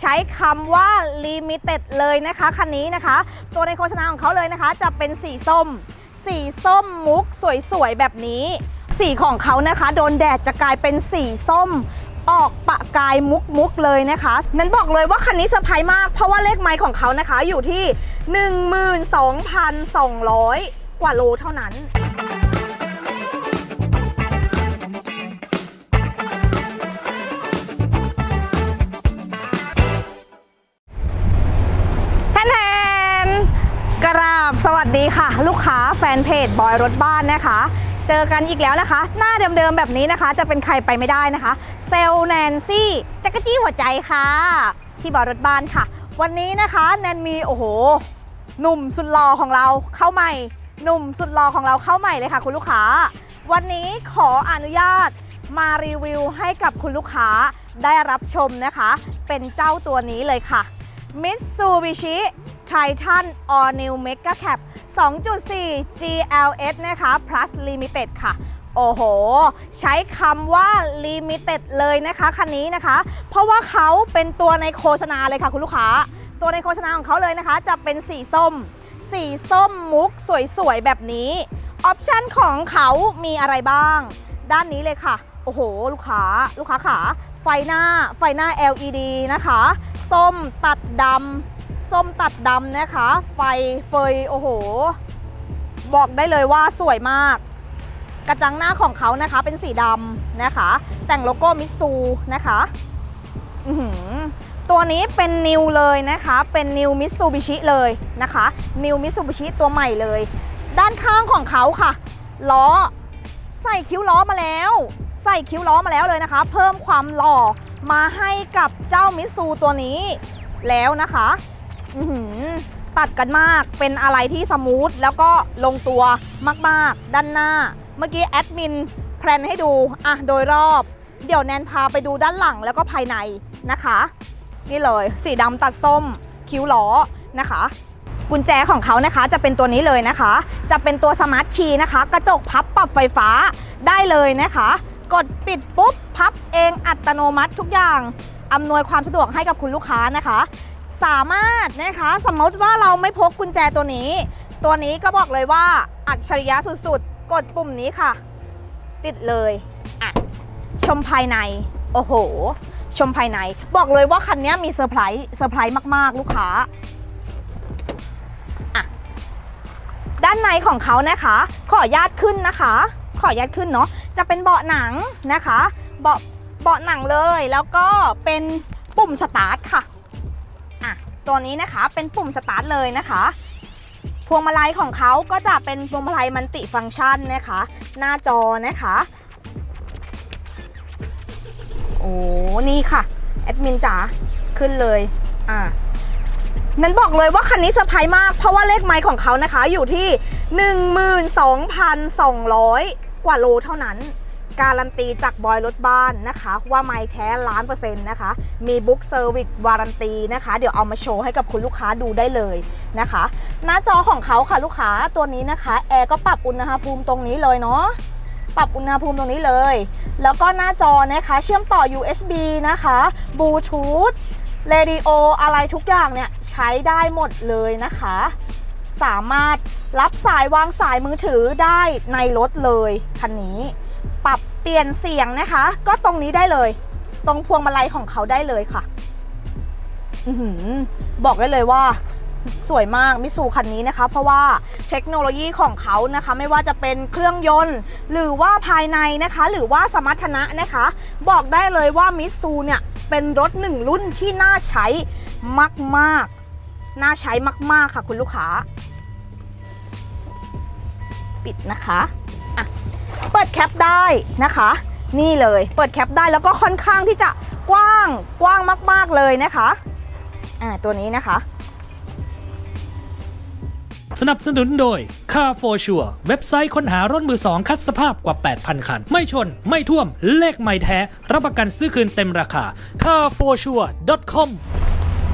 ใช้คำว่า limited เลยนะคะคันนี้นะคะ ตัวในโฆษณาของเขาเลยนะคะ จะเป็นสีส้ม สีส้มมุกสวยๆแบบนี้ สีของเขานะคะ โดนแดดจะกลายเป็นสีส้มออกปะกายมุกมุกเลยนะคะนั้นบอกเลยว่าคันนี้เซอร์ไพรส์มาก เพราะว่าเลขไมล์ของเขานะคะอยู่ที่ 12,200 กว่าโลเท่านั้น สวัสดีค่ะ ลูกค้าแฟนเพจบอยรถบ้านนะคะ เจอกันอีกแล้วนะคะ หน้าเดิมๆแบบนี้นะคะ จะเป็นใครไปไม่ได้นะคะ เซลแนนซี่จักรจี้หัวใจค่ะ ที่บอยรถบ้านค่ะ วันนี้นะคะแนนมีโอ้โหหนุ่มสุดหล่อของเราเข้าใหม่หนุ่มสุดหล่อของเราเข้าใหม่เลยค่ะคุณลูกค้า วันนี้ขออนุญาตมารีวิวให้กับคุณลูกค้าได้รับชมนะคะ เป็นเจ้าตัวนี้เลยค่ะ Mitsubishi Triton All New Mega Cab 2.4 GLS นะคะ plus Limited ค่ะโอ้โห ใช้คำว่า Limited เลยนะคะคันนี้นะคะ เพราะว่าเขาเป็นตัวในโฆษณาเลยค่ะคุณลูกค้า ตัวในโฆษณาของเขาเลยนะคะ จะเป็นสีส้ม สีส้มมุกสวยๆ แบบนี้ ออปชันของเขามีอะไรบ้าง ด้านนี้เลยค่ะ โอ้โห ลูกค้า ลูกค้าขา ไฟหน้า ไฟหน้า LED นะคะ ส้มตัดดำ ส้มตัดดำนะคะ ไฟเฟยโอ้โห บอกได้เลยว่าสวยมาก กระจังหน้าของเขานะคะเป็นสีดำนะคะ แต่งโลโก้มิซูนะคะอื้อหือตัวนี้เป็นนิวเลยนะคะ เป็นนิวมิตซูบิชิเลยนะคะนิวมิตซูบิชิตัวใหม่เลย ด้านข้างของเขาค่ะ ล้อใส่คิ้วล้อมาแล้ว ใส่คิ้วล้อมาแล้วเลยนะคะ เพิ่มความหล่อมาให้กับเจ้ามิตซูตัวนี้แล้วนะคะ ตัดกันมากเป็นอะไรที่สมูทแล้วก็ลงตัวมากๆ ด้านหน้า เมื่อกี้แอดมินแพลนให้ดูอะโดยรอบ เดี๋ยวแนนพาไปดูด้านหลังแล้วก็ภายในนะคะ นี่เลยสีดำตัดส้มคิ้วล้อนะคะ กุญแจของเขานะคะจะเป็นตัวนี้เลยนะคะ จะเป็นตัวสมาร์ทคีย์นะคะ กระจกพับปรับไฟฟ้าได้เลยนะคะ กดปิดปุ๊บ พับเองอัตโนมัติทุกอย่างอำนวยความสะดวกให้กับคุณลูกค้านะคะ สามารถนะคะสมมติว่าเราไม่พกกุญแจตัวนี้ ตัวนี้ก็บอกเลยว่าอัจฉริยะสุดๆ กดปุ่มนี้ค่ะ ติดเลยอะชมภายใน โอ้โห ชมภายใน บอกเลยว่าคันนี้มีเซอร์ไพรส์เซอร์ไพรส์มากๆ ลูกค้าอะด้านในของเขานะคะ ขออนุญาตขึ้นนะคะ ขออนุญาตขึ้นเนาะจะเป็นเบาะหนังนะคะ เบาะเบาะหนังเลยแล้วก็เป็นปุ่มสตาร์ทค่ะ ตัวนี้นะคะเป็นปุ่มสตาร์ทเลยนะคะพวงมาลัยของเขาก็จะเป็นพวงมาลัยมันติฟังก์ชันนะคะ หน้าจอนะคะ โอ้นี่ค่ะแอดมินจ๋าขึ้นเลยอะนั้นบอกเลยว่าคันนี้เซอร์ไพรส์มาก เพราะว่าเลขไมล์ของเขานะคะอยู่ที่ 12,200 กว่าโลเท่านั้น การันตีจากบอยรถบ้านนะคะ ว่าไมล์แท้ล้านเปอร์เซ็นต์นะคะ มีบุ๊กเซอร์วิสวารันตีนะคะ เดี๋ยวเอามาโชว์ให้กับคุณลูกค้าดูได้เลยนะคะ หน้าจอของเขาค่ะลูกค้าตัวนี้นะคะแอร์ก็ปรับอุณหภูมิตรงนี้เลยเนาะปรับอุณหภูมิตรงนี้เลย แล้วก็หน้าจอนะคะ เชื่อมต่อ USB นะคะบลูทูธเรดิโออะไรทุกอย่างเนี่ยใช้ได้หมดเลยนะคะ สามารถรับสายวางสายมือถือได้ในรถเลยคันนี้ ปรับเปลี่ยนเสียงนะคะ ก็ตรงนี้ได้เลย ตรงพวงมาลัยของเขาได้เลยค่ะอบอกได้เลยว่า สวยมากมิสูคันนี้นะคะ เพราะว่าเทคโนโลยีของเขานะคะ ไม่ว่าจะเป็นเครื่องยนต์ หรือว่าภายในนะคะ หรือว่าสมรรถนะนะคะ บอกได้เลยว่ามิสูเนี่ยเป็นรถหนึ่งรุ่นที่น่าใช้มากๆ น่าใช้มาก ๆ ค่ะคุณลูกค้า ปิดนะคะ ปิดแคปได้นะคะ นี่เลยเปิดแคปได้แล้วก็ค่อนข้างที่จะกว้างกว้างมาก ๆเลยนะคะอ่าตัวนี้นะคะ สนับสนุนโดย Car for Sure เว็บไซต์ค้นหารถมือสองคัดสภาพกว่า 8,000 คัน ไม่ชน ไม่ท่วม เลขไม่แท้ รับประกันซื้อคืนเต็มราคา carforsure.com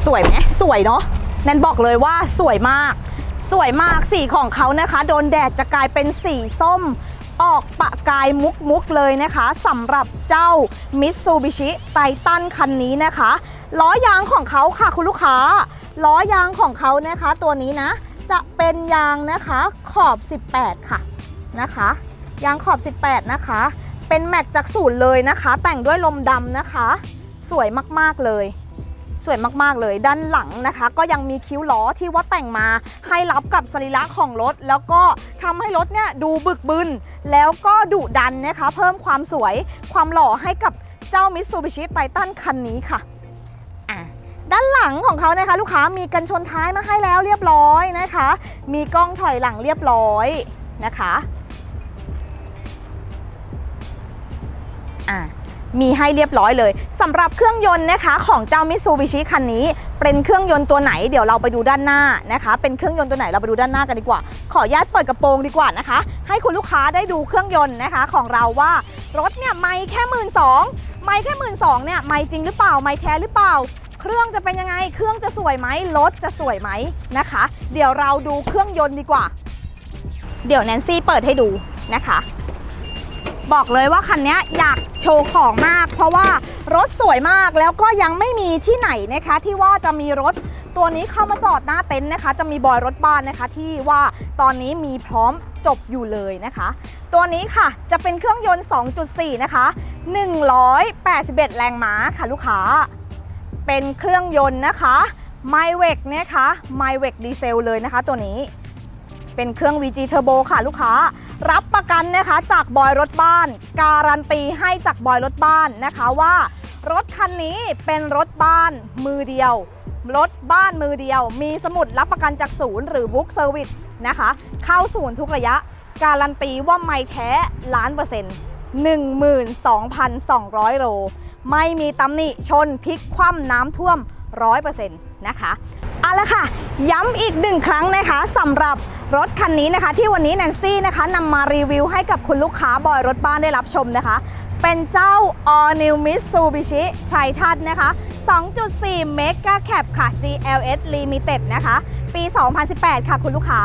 สวยไหมสวยเนาะแนนบอกเลยว่าสวยมาก สวยมากสีของเขานะคะ โดนแดดจะกลายเป็นสีส้ม ออกปะกายมุกๆเลยนะคะสำหรับเจ้า Mitsubishi Titan คันนี้นะคะล้อยางของเขาค่ะคุณลูกค้าล้อยางของเขานะคะตัวนี้นะ จะเป็นยางนะคะขอบ 18 ค่ะนะคะ ยางขอบ 18 นะคะ เป็นแม็กจากศูนย์เลยนะคะ แต่งด้วยลมดำนะคะ สวยมากๆเลย สวยมากๆเลย ด้านหลังนะคะ ก็ยังมีคิ้วล้อที่ว่าแต่งมาให้รับกับสรีระของรถ แล้วก็ทำให้รถเนี่ยดูบึกบึน แล้วก็ดุดันนะคะ เพิ่มความสวยความหล่อให้กับเจ้า Mitsubishi Titan คันนี้ค่ะอะด้านหลังของเขานะคะ ลูกค้ามีกันชนท้ายมาให้แล้วเรียบร้อยนะคะ มีกล้องถอยหลังเรียบร้อยนะคะอะ มีให้เรียบร้อยเลยสำหรับเครื่องยนต์นะคะ ของเจ้า Mitsubishi คันนี้ เป็นเครื่องยนต์ตัวไหนเดี๋ยวเราไปดูด้านหน้านะคะ เป็นเครื่องยนต์ตัวไหนเราไปดูด้านหน้ากันดีกว่า ขออนุญาตเปิดกระโปรงดีกว่านะคะ ให้คุณลูกค้าได้ดูเครื่องยนต์นะคะ ของเราว่ารถเนี่ยไม่แค่หมื่นสองไม่แค่หมื่นสองเนี่ยไม่จริงหรือเปล่าไม่แท้หรือเปล่าเครื่องจะเป็นยังไง เครื่องจะสวยไหม รถจะสวยไหมนะคะ เดี๋ยวเราดูเครื่องยนต์ดีกว่า เดี๋ยวแนนซี่เปิดให้ดูนะคะ บอกเลยว่าคันนี้อยากโชว์ของมาก เพราะว่ารถสวยมากแล้วก็ยังไม่มีที่ไหนนะคะ ที่ว่าจะมีรถตัวนี้เข้ามาจอดหน้าเต็นท์นะคะ จะมีบอยรถบ้านนะคะ ที่ว่าตอนนี้มีพร้อมจบอยู่เลยนะคะ ตัวนี้ค่ะจะเป็นเครื่องยนต์ 2.4 นะคะ 181 แรงม้าค่ะลูกค้า เป็นเครื่องยนต์นะคะไมเวกนะคะไมเวกดีเซลเลยนะคะตัวนี้ เป็นเครื่อง VG Turbo ค่ะลูกค้า รับประกันนะคะจากบอยรถบ้าน การันตีให้จากบอยรถบ้านนะคะว่า รถคันนี้เป็นรถบ้านมือเดียว รถบ้านมือเดียว มีสมุดรับประกันจากศูนย์หรือบุ๊กเซอร์วิสนะคะ เข้าศูนย์ทุกระยะ การันตีว่าไม่แท้ล้านเปอร์เซ็นต์12,200 โล ไม่มีตำหนิชนพลิกคว่ำน้ำท่วม 100%นะคะเอาละค่ะ ย้ำอีกหนึ่งครั้งนะคะสำหรับ รถคันนี้นะคะ ที่วันนี้แนนซี่นะคะนำมารีวิวให้กับคุณลูกค้าบอยรถบ้านได้รับชมนะคะ เป็นเจ้า All New Mitsubishi Triton นะคะ 2.4 Mega Cab ค่ะ GLS Limited นะคะ ปี 2018 ค่ะคุณลูกค้า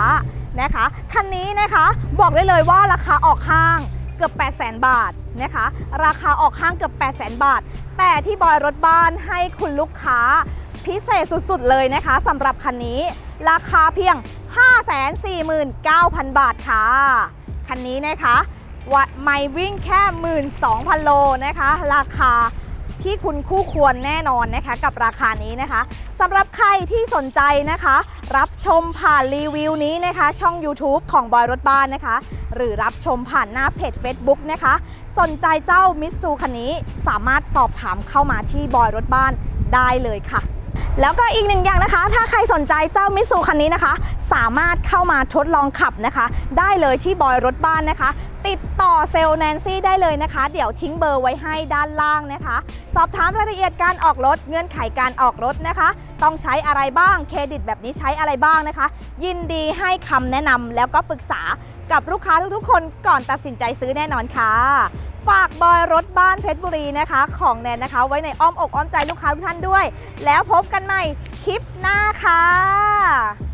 นะคะ คันนี้นะคะบอกได้เลยว่าราคาออกห้างเกือบ 800,000 บาทนะคะ ราคาออกห้างเกือบ 800,000บาท แต่ที่บอยรถบ้านให้คุณลูกค้าพิเศษสุดๆเลยนะคะสำหรับคันนี้ ราคาเพียง 549,000 บาทค่ะ คันนี้นะคะวัดไม่วิ่งแค่ 12,000 โลนะคะ ราคาที่คุณคู่ควรแน่นอนนะคะกับราคานี้นะคะสำหรับใครที่สนใจนะคะ รับชมผ่านรีวิวนี้นะคะ ช่อง YouTube ของบอยรถบ้านนะคะ หรือรับชมผ่านหน้าเพจ Facebook นะคะ สนใจเจ้ามิตซูคันนี้สามารถสอบถามเข้ามาที่บอยรถบ้านได้เลยค่ะ แล้วก็อีกหนึ่งอย่างนะคะ ถ้าใครสนใจเจ้ามิตซูคันนี้นะคะ สามารถเข้ามาทดลองขับนะคะ ได้เลยที่บอยรถบ้านนะคะ ติดต่อเซลล์แนนซี่ได้เลยนะคะ เดี๋ยวทิ้งเบอร์ไว้ให้ด้านล่างนะคะ สอบถามรายละเอียดการออกรถเงื่อนไขการออกรถนะคะ ต้องใช้อะไรบ้างเครดิตแบบนี้ใช้อะไรบ้างนะคะ ยินดีให้คำแนะนำแล้วก็ปรึกษากับลูกค้าทุกๆคนก่อนตัดสินใจซื้อแน่นอนค่ะ ฝากบอยรถบ้านเพชรบุรีนะคะ ของแนนนะคะ ไว้ในอ้อมอกอ้อมใจลูกค้าทุกท่านด้วย แล้วพบกันใหม่คลิปหน้าค่ะ